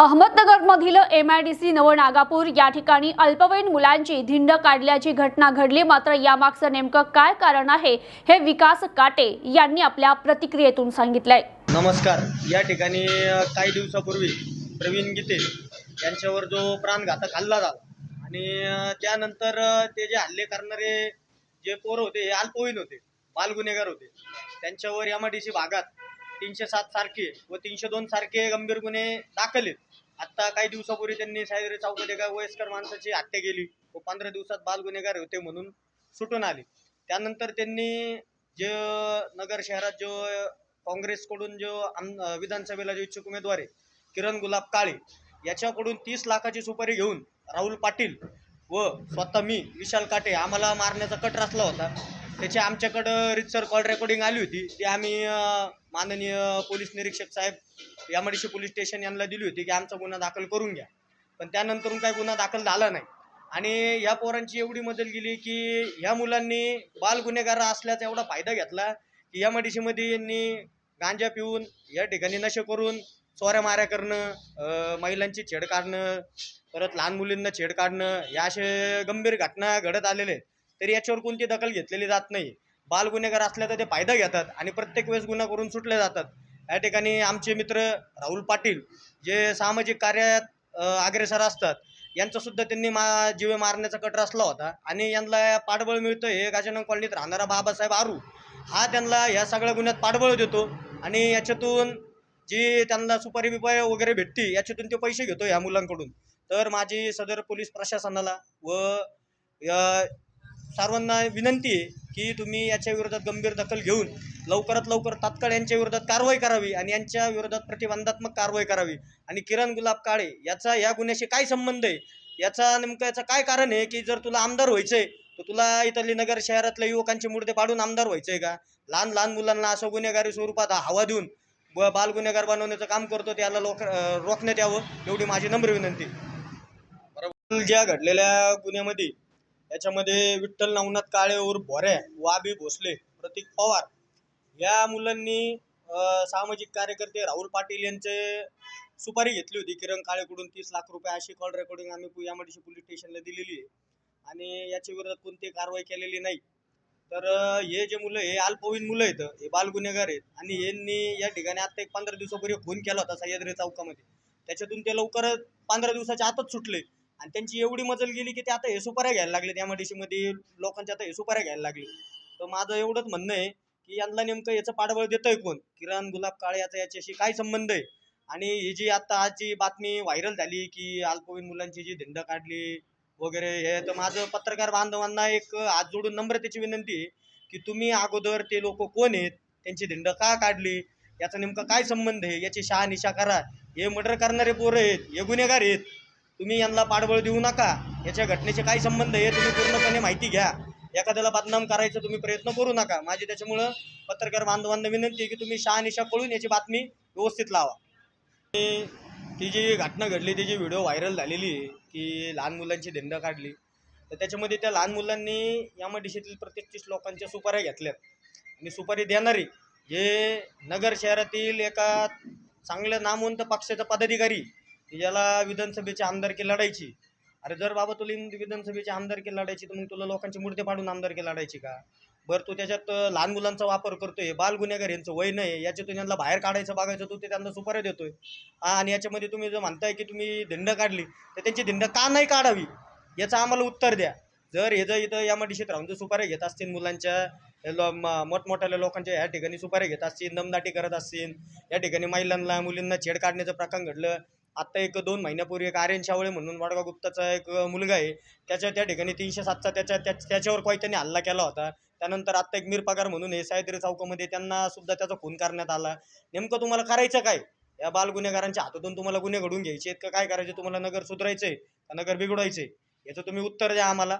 अहमदनगरमधील M I D C Navnagapur या ठिकाणी अल्पवयीन मुलांची धिंड काढल्याची घटना घडली. मात्र यामागचं नेमकं काय कारण आहे हे विकास काटे यांनी आपल्या प्रतिक्रियेतून सांगितलंय. नमस्कार. या ठिकाणी काही दिवसापूर्वी प्रवीण गीते यांच्यावर जो प्राणघातक हल्ला झाला आणि त्यानंतर ते जे हल्ले करणारे जे पोर होते हे अल्पवयीन होते बालगुन्हेगार होते. त्यांच्यावर एम आय डी सी भागात तीनशे सात सारखे व तीनशे दोन सारखे गंभीर गुन्हे दाखल आहेत. आत्ता काही दिवसापूर्वी त्यांनी सायद्री चौकात एका वयस्कर माणसाची हत्या केली व पंधरा दिवसात बाल गुन्हेगार होते म्हणून सुटून आले. त्यानंतर त्यांनी जे नगर शहरात जो काँग्रेसकडून जो आम विधानसभेला जो इच्छुक उमेदवार आहे किरण गुलाब काळे याच्याकडून तीस लाखाची सुपारी घेऊन राहुल पाटील व स्वतः मी विशाल काटे आम्हाला मारण्याचा कट रचला होता. त्याची आमच्याकडं रितसर कॉल रेकॉर्डिंग आली होती. ती आम्ही माननीय पोलीस निरीक्षक साहेब यामडीशी पोलीस स्टेशन यांना दिली होती की आमचा गुन्हा दाखल करून घ्या. पण त्यानंतरून काही गुन्हा दाखल झाला नाही. आणि या पोरांची एवढी मदत गेली की ह्या मुलांनी बाल गुन्हेगार असल्याचा एवढा फायदा घेतला की या मडिशीमध्ये यांनी गांजा पिऊन या ठिकाणी नशे करून चोऱ्या माऱ्या करणं महिलांची छेड काढणं परत लहान मुलींना छेड काढणं या असे गंभीर घटना घडत आलेले आहेत. तरी याच्यावर कोणती दखल घेतलेली जात नाही. बाल गुन्हेगार असल्या तर ते फायदा घेतात आणि प्रत्येक वेळेस गुन्हा करून सुटले जातात. या ठिकाणी आमचे मित्र राहुल पाटील जे सामाजिक कार्यात अग्रेसर असतात यांचंसुद्धा त्यांनी मा जीवे मारण्याचा कट रचला होता आणि यांना पाठबळ मिळतं हे गजानन कॉलनीत राहणारा बाबासाहेब आरू. हा त्यांना या सगळ्या गुन्ह्यात पाठबळ देतो. आणि याच्यातून जी त्यांना सुपारी बिपारी वगैरे भेटते याच्यातून ते पैसे घेतो ह्या मुलांकडून. तर माझी सदर पोलीस प्रशासनाला व या सर्वांना विनंती आहे की तुम्ही याच्या विरोधात गंभीर दखल घेऊन लवकरात लवकर तात्काळ यांच्या विरोधात कारवाई करावी आणि यांच्या विरोधात प्रतिबंधात्मक कारवाई करावी. आणि किरण गुलाब काळे याचा या गुन्ह्याशी काय संबंध आहे? याचा नेमकं याचं काय कारण आहे की जर तुला आमदार व्हायचंय तर तुला इथली नगर शहरातल्या युवकांचे मुर्दे पाडून आमदार व्हायचंय का? लहान लहान मुलांना असं गुन्हेगारी स्वरूपात हवा देऊन व बाल गुन्हेगार बनवण्याचं काम करतो त्याला लोक रोखण्यात यावं एवढी माझी नम्र विनंती. बरोबर ज्या घडलेल्या गुन्ह्यामध्ये याच्यामध्ये विठ्ठल नवनाथ काळे और भोऱ्या वाबी भोसले प्रतीक पवार या मुलांनी सामाजिक कार्यकर्ते राहुल पाटील यांचे सुपारी घेतली होती. किरण काळेकडून तीस लाख रुपये अशी कॉल रेकॉर्डिंग आम्ही यामडीशी पोलीस स्टेशनला दिलेली आहे. आणि याच्या विरोधात कोणती कारवाई केलेली नाही. तर अं, हे जे मुलं हे अल्पवयीन मुलं आहेत हे बालगुन्हेगार आहेत आणि यांनी या ठिकाणी आता एक पंधरा दिवसापूर्वी फोन केला होता सह्याद्री चौकामध्ये. त्याच्यातून ते लवकर पंधरा दिवसाच्या आतच सुटले आणि त्यांची एवढी मजल गेली की ते आता हे सुपाऱ्या घ्यायला लागले. त्या मध्ये लोकांच्या आता हे सुपाऱ्या घ्यायला लागले. तर माझं एवढंच म्हणणं आहे की यांना नेमकं याचं पाठबळ देतंय कोण? किरण गुलाब काळे याचा याच्याशी काय संबंध आहे? आणि ही जी आता आज जी बातमी व्हायरल झाली की अल्पवयीन मुलांची जी धिंड काढली वगैरे हे. तर माझं पत्रकार बांधवांना एक हात जोडून नम्रतेची विनंती आहे की तुम्ही अगोदर ते लोक कोण आहेत त्यांची धिंड का काढली याचा नेमका काय संबंध आहे याची शहानिशा करा. हे मर्डर करणारे पोरं आहेत हे गुन्हेगार आहेत. तुम्ही यांना पाठबळ देऊ नका. याच्या घटनेचे काय संबंध आहे तुम्ही पूर्णपणे माहिती घ्या. एखाद्याला बदनाम करायचा तुम्ही प्रयत्न करू नका. माझी त्याच्यामुळं पत्रकार बांधवांना विनंती आहे की तुम्ही शहानिशा कळून याची बातमी व्यवस्थित लावा. ती जी घटना घडली ती जी व्हिडिओ व्हायरल झालेली आहे की लहान मुलांची धिंड काढली. तर त्याच्यामध्ये त्या लहान मुलांनी या मडिशेतील प्रत्येक तीस लोकांच्या सुपाऱ्या घेतल्यात. आणि सुपारी देणारी हे नगर शहरातील एका चांगल्या नामवंत पक्षाचा पदाधिकारी याला ज्याला विधानसभेची आमदारकी लढायची. अरे जर बाबा तुला विधानसभेच्या विधानसभेची आमदारकी लढायची तर मग तुला लोकांची मूर्ती पाडून आमदारकी लढायची का? बरं तू त्याच्यात लहान मुलांचा वापर करतोय बाल गुन्हेगार यांचं वय नाही याच्यातून यांना बाहेर काढायचं बघायचं तू ते त्यांना सुपाऱ्या देतोय. आणि याच्यामध्ये तुम्ही जर म्हणताय की तुम्ही धिंड काढली तर त्यांची धिंड का नाही काढावी? याचं आम्हाला उत्तर द्या. जर हे जर इथं या मडिशीत राहून जर सुपाऱ्या घेत असतील मुलांच्या हे लो- म- मोठमोठ्या लोकांच्या ह्या ठिकाणी सुपाऱ्या घेत असतील दमदाटी करत असतील या ठिकाणी महिलांना मुलींना छेड काढण्याचं प्रकार घडलं आत्ता एक दोन महिन्यापूर्वी एक आर्यन शावळे म्हणून वडगाव गुप्ताचा एक मुलगा आहे. त्याच्या त्या ठिकाणी तीनशे सातचा त्याच्या त्या- त्याच्यावर काही त्यांनी हल्ला केला होता. त्यानंतर आत्ता एक मीरपगार म्हणून हे साहित्री चौकामध्ये त्यांना सुद्धा त्याचा खून करण्यात आला. नेमकं तुम्हाला करायचं काय? या बाल गुन्हेगारांच्या हातातून तुम्हाला गुन्हे घडून घ्यायचे आहेत का? काय करायचे? तुम्हाला नगर सुधारायचंय का? नगर बिघडवायचे याचं तुम्ही उत्तर द्या आम्हाला.